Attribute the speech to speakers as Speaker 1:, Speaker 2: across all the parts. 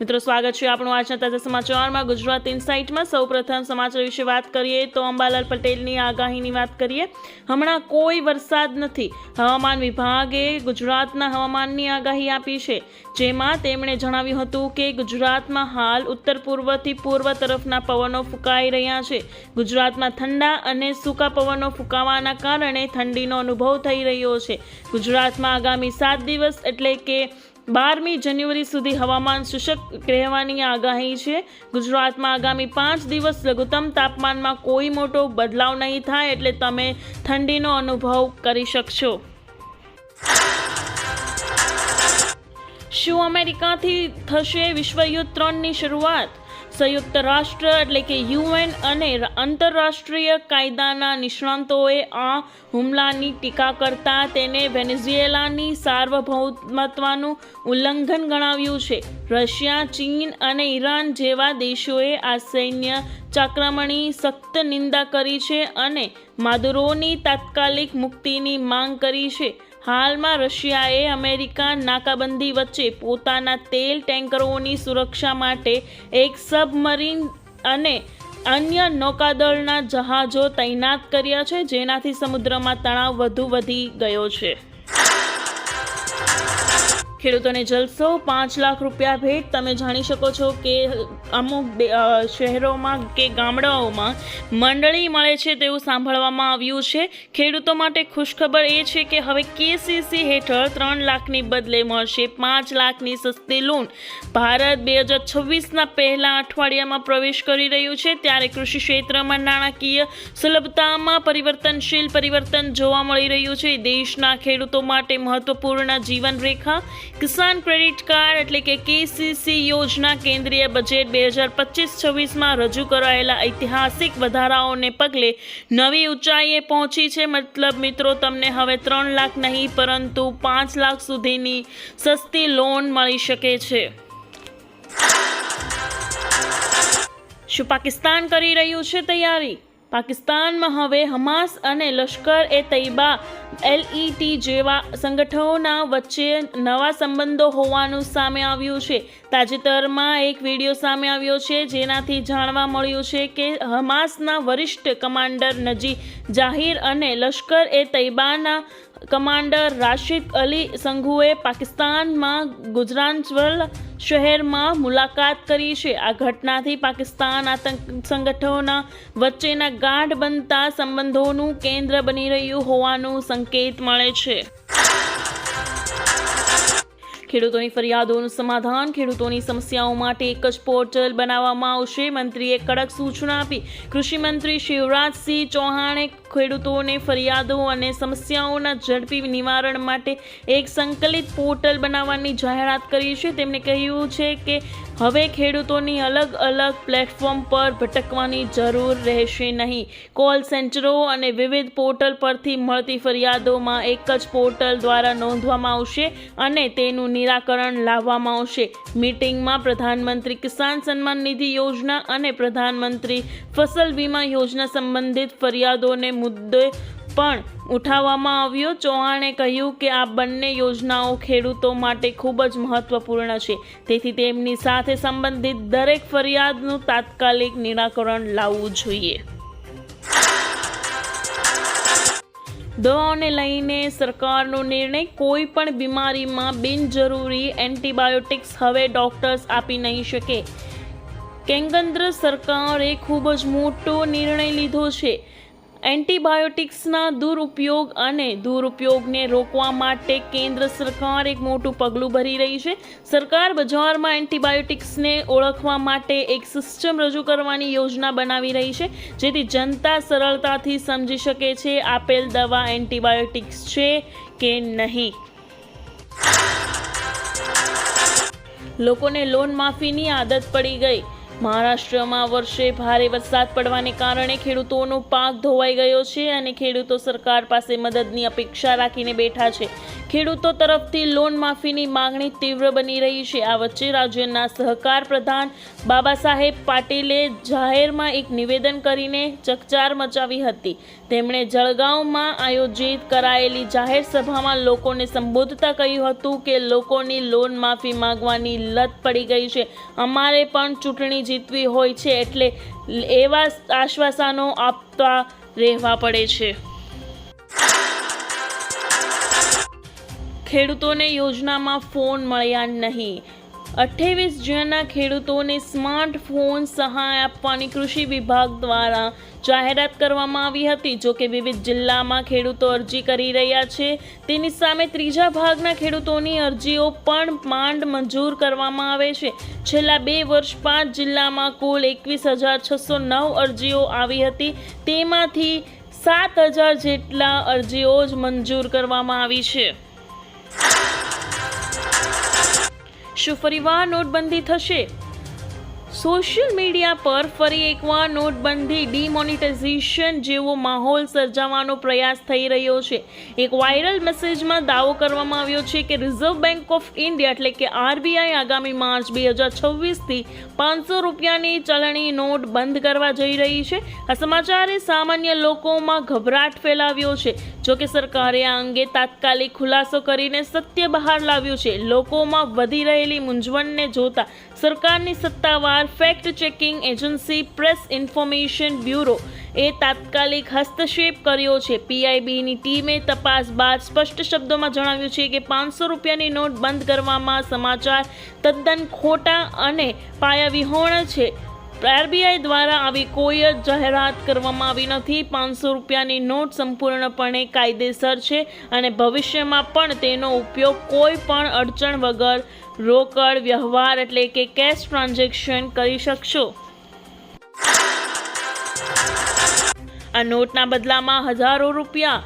Speaker 1: મિત્રો, સ્વાગત છે આપણું આજના તાજા સમાચારમાં. ગુજરાત ઇનસાઇટમાં સૌપ્રથમ સમાચાર વિશે વાત કરીએ તો અંબાલાલ પટેલની આગાહીની વાત કરીએ. હમણાં કોઈ વરસાદ નથી. હવામાન વિભાગે ગુજરાતના હવામાનની આગાહી આપી છે. જેમાં તેમણે જણાવ્યું હતું કે ગુજરાતમાં હાલ ઉત્તર પૂર્વથી પૂર્વ તરફના પવનો ફૂંકાઈ રહ્યા છે. ગુજરાતમાં ઠંડા અને સૂકા પવનો ફૂંકાવાના કારણે ઠંડીનો અનુભવ થઈ રહ્યો છે. ગુજરાતમાં આગામી સાત દિવસ એટલે કે બારમી જાન્યુઆરી સુધી હવામાન શુષ્ક રહેવાની આગાહી છે. ગુજરાતમાં આગામી પાંચ દિવસ લઘુત્તમ તાપમાનમાં કોઈ મોટો બદલાવ નહીં થાય એટલે તમે ઠંડીનો અનુભવ કરી શકશો. શું અમેરિકાથી થશે વિશ્વયુદ્ધ ત્રણની શરૂઆત? સંયુક્ત રાષ્ટ્ર એટલે કે યુએન અને આંતરરાષ્ટ્રીય કાયદાના નિષ્ણાંતોએ આ હુમલાની ટીકા કરતા તેને વેનેઝુએલાની સાર્વભૌમત્વનું ઉલ્લંઘન ગણાવ્યું છે. રશિયા, ચીન અને ઈરાન જેવા દેશોએ આ સૈન્ય ચાક્રમણી સખ્ત નિંદા કરી છે અને માદુરોની તાત્કાલિક મુક્તિની માંગ કરી છે. હાલમાં રશિયાએ અમેરિકા નાકાબંધી વચ્ચે પોતાના તેલ ટેન્કરોની સુરક્ષા માટે એક સબમરીન અને અન્ય નૌકાદળના જહાજો તૈનાત કર્યા છે, જેનાથી સમુદ્રમાં તણાવ વધુ વધી ગયો છે. ખેડૂતોને જલસો, પાંચ લાખ રૂપિયા ભેટ. તમે જાણી શકો છો કે અમુક શહેરોમાં કે ગામડાઓમાં મંડળી મળે છે તેવું સાંભળવામાં આવ્યું છે. ખેડૂતો માટે ખુશખબર એ છે કે હવે કેસીસી હેઠળ ત્રણ લાખની બદલે મળશે પાંચ લાખની સસ્તી લોન ભારત બે હજાર છવ્વીસના પહેલા અઠવાડિયામાં પ્રવેશ કરી રહ્યું છે ત્યારે કૃષિ ક્ષેત્રમાં નાણાકીય સુલભતામાં પરિવર્તનશીલ પરિવર્તન જોવા મળી રહ્યું છે. દેશના ખેડૂતો માટે મહત્વપૂર્ણ જીવન રેખા કિસાન ક્રેડિટ કાર્ડ એટલે કે કેસીસી યોજના કેન્દ્રીય બજેટ બે હજાર પચીસ છવ્વીસમાં રજૂ કરાયેલા ઐતિહાસિક વધારાઓને પગલે નવી ઊંચાઈએ પહોંચી છે. મતલબ મિત્રો, તમને હવે ત્રણ લાખ નહીં, પરંતુ પાંચ લાખ સુધીની સસ્તી લોન મળી શકે છે. શું પાકિસ્તાન કરી રહ્યું છે તૈયારી? પાકિસ્તાનમાં હવે હમાસ અને લશ્કર એ તૈબા એલઈટી જેવા સંગઠનોના વચ્ચે નવા સંબંધો હોવાનું સામે આવ્યું છે. તાજેતરમાં એક વીડિયો સામે આવ્યો છે, જેનાથી જાણવા મળ્યું છે કે હમાસના વરિષ્ઠ કમાન્ડર નજી જાહિર અને લશ્કર એ તૈબાના કમાન્ડર રાશિદ અલી સંઘુએ પાકિસ્તાનમાં ગુજરાંચવલ શહેરમાં મુલાકાત કરી છે. આ ઘટનાથી પાકિસ્તાન આતંક સંગઠનોના વચ્ચેના ગાઢ બનતા સંબંધોનું કેન્દ્ર બની રહ્યું હોવાનું સંકેત મળે છે. ખેડૂતોની ફરિયાદોનું સમાધાન, ખેડૂતોની સમસ્યાઓ માટે એક જ પોર્ટલ બનાવવામાં આવશે. મંત્રીએ કડક સૂચના આપી. કૃષિ મંત્રી શિવરાજસિંહ ચૌહાણે ખેડૂતોને ફરિયાદો અને સમસ્યાઓના ઝડપી નિવારણ માટે એક સંકલિત પોર્ટલ બનાવવાની જાહેરાત કરી છે. તેમણે કહ્યું છે કે હવે ખેડૂતોની અલગ અલગ પ્લેટફોર્મ પર ભટકવાની જરૂર રહેશે નહીં. કોલ સેન્ટરો અને વિવિધ પોર્ટલ પરથી મળતી ફરિયાદોમાં એક જ પોર્ટલ દ્વારા નોંધવામાં આવશે અને તેનું નિરાકરણ લાવવામાં આવશે. મીટિંગમાં પ્રધાનમંત્રી કિસાન સન્માન નિધિ યોજના અને પ્રધાનમંત્રી ફસલ વીમા યોજના સંબંધિત ફરિયાદોને મુદ્દે પણ ઉઠાવવામાં આવ્યો. ચૌહાણે કહ્યું કે આ બંને યોજનાઓ ખેડૂતો માટે ખૂબ જ મહત્વપૂર્ણ છે. તેથી તેમની સાથે સંબંધિત દરેક ફરિયાદનું તાત્કાલિક નિરાકરણ લાવવું જોઈએ. દવાઓને લઈને સરકારનો નિર્ણય, કોઈ પણ બીમારીમાં બિનજરૂરી એન્ટીબાયોટિક્સ હવે ડોક્ટર્સ આપી નહીં શકે. કેન્દ્ર સરકારે ખૂબ જ મોટો નિર્ણય લીધો છે. એન્ટીબાયોટિક્સના દુરુપયોગ અને દુરુપયોગને રોકવા માટે કેન્દ્ર સરકાર એક મોટું પગલું ભરી રહી છે. સરકાર બજારમાં એન્ટીબાયોટિક્સને ઓળખવા માટે એક સિસ્ટમ રજૂ કરવાની યોજના બનાવી રહી છે, જેથી જનતા સરળતાથી સમજી શકે છે આપેલ દવા એન્ટીબાયોટિક્સ છે કે નહીં. લોકોને લોન માફીની આદત પડી ગઈ. મહારાષ્ટ્રમાં વર્ષે ભારે વરસાદ પડવાને કારણે ખેડૂતોનો પાક ધોવાઈ ગયો છે અને ખેડૂતો સરકાર પાસે મદદની અપેક્ષા રાખીને બેઠા છે. ખેડૂતો તરફથી લોન માફીની માંગણી તીવ્ર બની રહી છે. આ વચ્ચે રાજ્યના સહકાર પ્રધાન બાબા સાહેબ પાટીલે જાહેરમાં એક નિવેદન કરીને ચકચાર મચાવી હતી. તેમણે જળગાંવમાં આયોજિત કરાયેલી જાહેર સભામાં લોકોને સંબોધતા કહ્યું હતું કે લોકોની લોન માફી માંગવાની લત પડી ગઈ છે. અમારે પણ ચૂંટણી જીતવી હોય છે એટલે એવા આશ્વાસનો આપતા રહેવા પડે છે. ખેડૂતોને યોજનામાં ફોન મળ્યા નહીં. અઠ્ઠાવીસ જૂનના ખેડૂતોને સ્માર્ટફોન સહાય આપવાની કૃષિ વિભાગ દ્વારા જાહેરાત કરવામાં આવી હતી. જો કે વિવિધ જિલ્લામાં ખેડૂતો અરજી કરી રહ્યા છે. તેની સામે ત્રીજા ભાગના ખેડૂતોની અરજીઓ પણ માંડ મંજૂર કરવામાં આવે છે. છેલ્લા બે વર્ષ પાંચ જિલ્લામાં કુલ એકવીસ હજાર છસો નવ અરજીઓ આવી હતી. તેમાંથી સાત હજાર જેટલા અરજીઓ જ મંજૂર કરવામાં આવી છે. શું ફરીવાર નોટબંધી થશે? સોશિયલ મીડિયા પર ફરી એકવાર નોટબંધી, ડિમોનિટાઇઝેશન જેવો માહોલ સર્જાવાનો પ્રયાસ થઈ રહ્યો છે. એક વાયરલ મેસેજમાં દાવો કરવામાં આવ્યો છે કે રિઝર્વ બેંક ઓફ ઇન્ડિયા એટલે કે આરબીઆઈ આગામી માર્ચ બે હજાર છવ્વીસથી પાંચસો રૂપિયાની ચલણી નોટ બંધ કરવા જઈ રહી છે. આ સમાચારે સામાન્ય લોકોમાં ગભરાટ ફેલાવ્યો છે. જોકે સરકારે આ અંગે તાત્કાલિક ખુલાસો કરીને સત્ય બહાર લાવ્યું છે. લોકોમાં વધી રહેલી મૂંઝવણને જોતા સરકારની સત્તાવાર fact checking agency press information bureau એ તાત્કાલિક હસ્તક્ષેપ કર્યો છે. પીઆઈબીની ટીમે તપાસ બાદ સ્પષ્ટ શબ્દોમાં જણાવ્યું છે કે પાંચસો રૂપિયાની નોટ બંધ કરવામાં સમાચાર તદ્દન ખોટા અને પાયાવિહોણ છે. આરબીઆઈ દ્વારા આવી કોઈ જ જાહેરાત કરવામાં આવી નથી. પાંચસો રૂપિયાની નોટ સંપૂર્ણપણે કાયદેસર છે અને ભવિષ્યમાં પણ તેનો ઉપયોગ કોઈ પણ અડચણ વગર રોકડ, વ્યવહાર એટલે કે કેશ ટ્રાન્ઝેક્શન કરી શકશો. આ નોટના બદલામાં હજારો રૂપિયા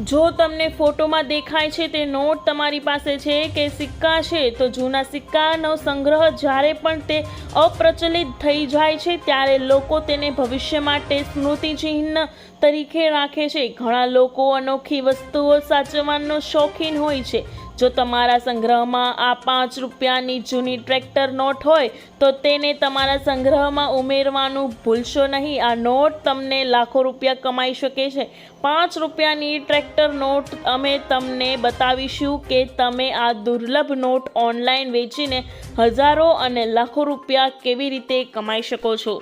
Speaker 1: જો તમને ફોટોમાં દેખાય છે તે નોટ તમારી પાસે છે કે સિક્કા છે, તો જૂના સિક્કાનો સંગ્રહ જ્યારે પણ તે અપ્રચલિત થઈ જાય છે, ત્યારે લોકો તેને ભવિષ્ય માટે સ્મૃતિચિહ્ન તરીકે રાખે છે. ઘણા લોકો અનોખી વસ્તુઓ સાચવવાનો શોખીન હોય છે. જો તમારા સંગ્રહમાં આ પાંચ રૂપિયાની જૂની ટ્રેક્ટર નોટ હોય, તો તેને તમારા સંગ્રહમાં ઉમેરવાનું ભૂલશો નહીં. આ નોટ તમને લાખો રૂપિયા કમાઈ શકે છે. પાંચ રૂપિયાની ટ્રેક્ટર નોટ અમે તમને બતાવીશું કે તમે આ દુર્લભ નોટ ઓનલાઈન વેચીને હજારો અને લાખો રૂપિયા કેવી રીતે કમાઈ શકો છો.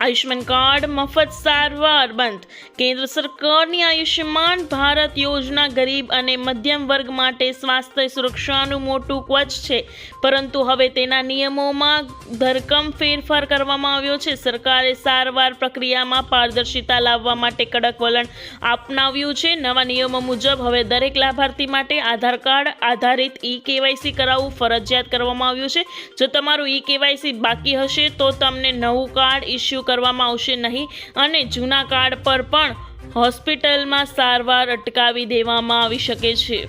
Speaker 1: આયુષ્માન કાર્ડ, મફત સારવાર બંધ. કેન્દ્ર સરકારની આયુષ્યમાન ભારત યોજના ગરીબ અને મધ્યમ વર્ગ માટે સ્વાસ્થ્ય સુરક્ષાનું મોટું કવચ છે. પરંતુ હવે તેના નિયમોમાં ધરકમ ફેરફાર કરવામાં આવ્યો છે. સરકારે સારવાર પ્રક્રિયામાં પારદર્શિતા લાવવા માટે કડક વલણ અપનાવ્યું છે. નવા નિયમો મુજબ હવે દરેક લાભાર્થી માટે આધાર કાર્ડ આધારિત ઈ કેવાયસી કરાવવું ફરજિયાત કરવામાં આવ્યું છે. જો તમારું ઈ કેવાયસી બાકી હશે તો તમને નવું કાર્ડ ઇસ્યુ કરવામાં આવશે નહીં અને જૂના કાર્ડ પર પણ હોસ્પિટલમાં સારવાર અટકાવી દેવામાં આવી શકે છે.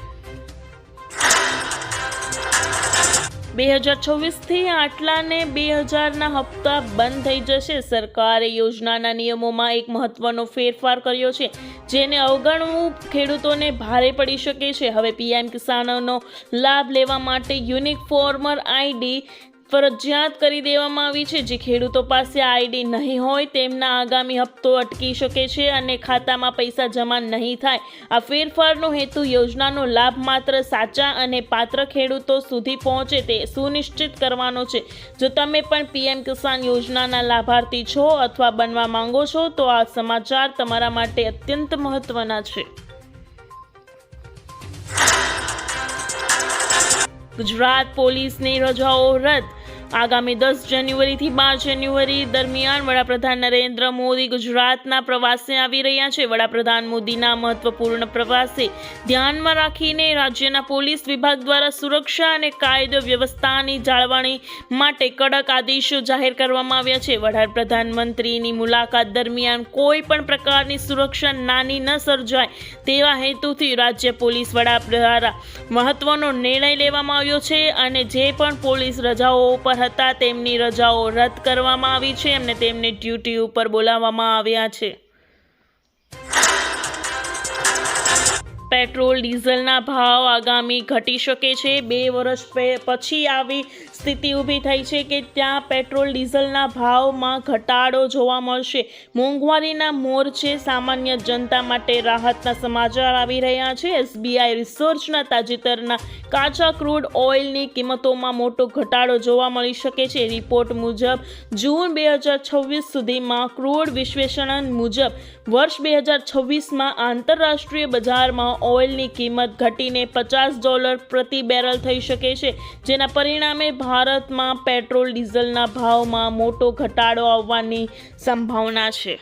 Speaker 1: બે હજાર છવ્વીસથી આટલાને બે હજારના હપ્તા બંધ થઈ જશે. સરકારે યોજનાના નિયમોમાં એક મહત્વનો ફેરફાર કર્યો છે, જેને અવગણવું ખેડૂતોને ભારે પડી શકે છે. હવે પીએમ કિસાનનો લાભ લેવા માટે યુનિક ફોર્મર આઈડી ફરજિયાત કરી દેવામાં આવી છે. જે ખેડૂતો પાસે આઈડી નહીં હોય, તેમના આગામી હપ્તો અટકી શકે છે અને ખાતામાં પૈસા જમા નહીં થાય. આ ફેરફારનો હેતુ યોજનાનો લાભ માત્ર સાચા અને પાત્ર ખેડૂતો સુધી પહોંચે તે સુનિશ્ચિત કરવાનો છે. જો તમે પણ પીએમ કિસાન યોજનાના લાભાર્થી છો અથવા બનવા માંગો છો, તો આ સમાચાર તમારા માટે અત્યંત મહત્વના છે. ગુજરાત પોલીસની રજાઓ રદ આગામી દસ જાન્યુઆરીથી બાર જાન્યુઆરી દરમિયાન વડાપ્રધાન નરેન્દ્ર મોદી ગુજરાતના પ્રવાસે આવી રહ્યા છે. વડાપ્રધાન મોદીના મહત્વપૂર્ણ પ્રવાસે ધ્યાનમાં રાખીને રાજ્યના પોલીસ વિભાગ દ્વારા સુરક્ષા અને કાયદો વ્યવસ્થાની જાળવણી માટે કડક આદેશો જાહેર કરવામાં આવ્યા છે. વડાપ્રધાન મંત્રીની મુલાકાત દરમિયાન કોઈ પણ પ્રકારની સુરક્ષા નાની ન સર્જાય તેવા હેતુથી રાજ્ય પોલીસ વડા દ્વારા મહત્વનો નિર્ણય લેવામાં આવ્યો છે અને જે પણ પોલીસ રજાઓ ઉપર હતા તેમની રજાઓ રદ કરવામાં આવી છે અને તેમને ડ્યુટી ઉપર બોલાવવામાં આવ્યા છે. પેટ્રોલ, ડીઝલના ભાવ આગામી ઘટી શકે છે. બે વર્ષ પછી આવી સ્થિતિ ઊભી થઈ છે કે ત્યાં પેટ્રોલ, ડીઝલના ભાવમાં ઘટાડો જોવા મળશે. મોંઘવારીના મોરચે સામાન્ય જનતા માટે રાહતના સમાચાર આવી રહ્યા છે. એસબીઆઈ રિસર્ચના તાજેતરના કાચા ક્રૂડ ઓઇલની કિંમતોમાં મોટો ઘટાડો જોવા મળી શકે છે. રિપોર્ટ મુજબ, જૂન બે હજાર છવ્વીસ સુધીમાં ક્રૂડ વિશ્લેષણ મુજબ, વર્ષ બે હજાર છવ્વીસમાં આંતરરાષ્ટ્રીય બજારમાં ઓઇલની કિંમત ઘટીને પચાસ ડોલર પ્રતિ બેરલ થઈ શકે છે, જેના પરિણામે ભારતમાં પેટ્રોલ ડીઝલના ભાવમાં મોટો ઘટાડો આવવાની સંભાવના છે.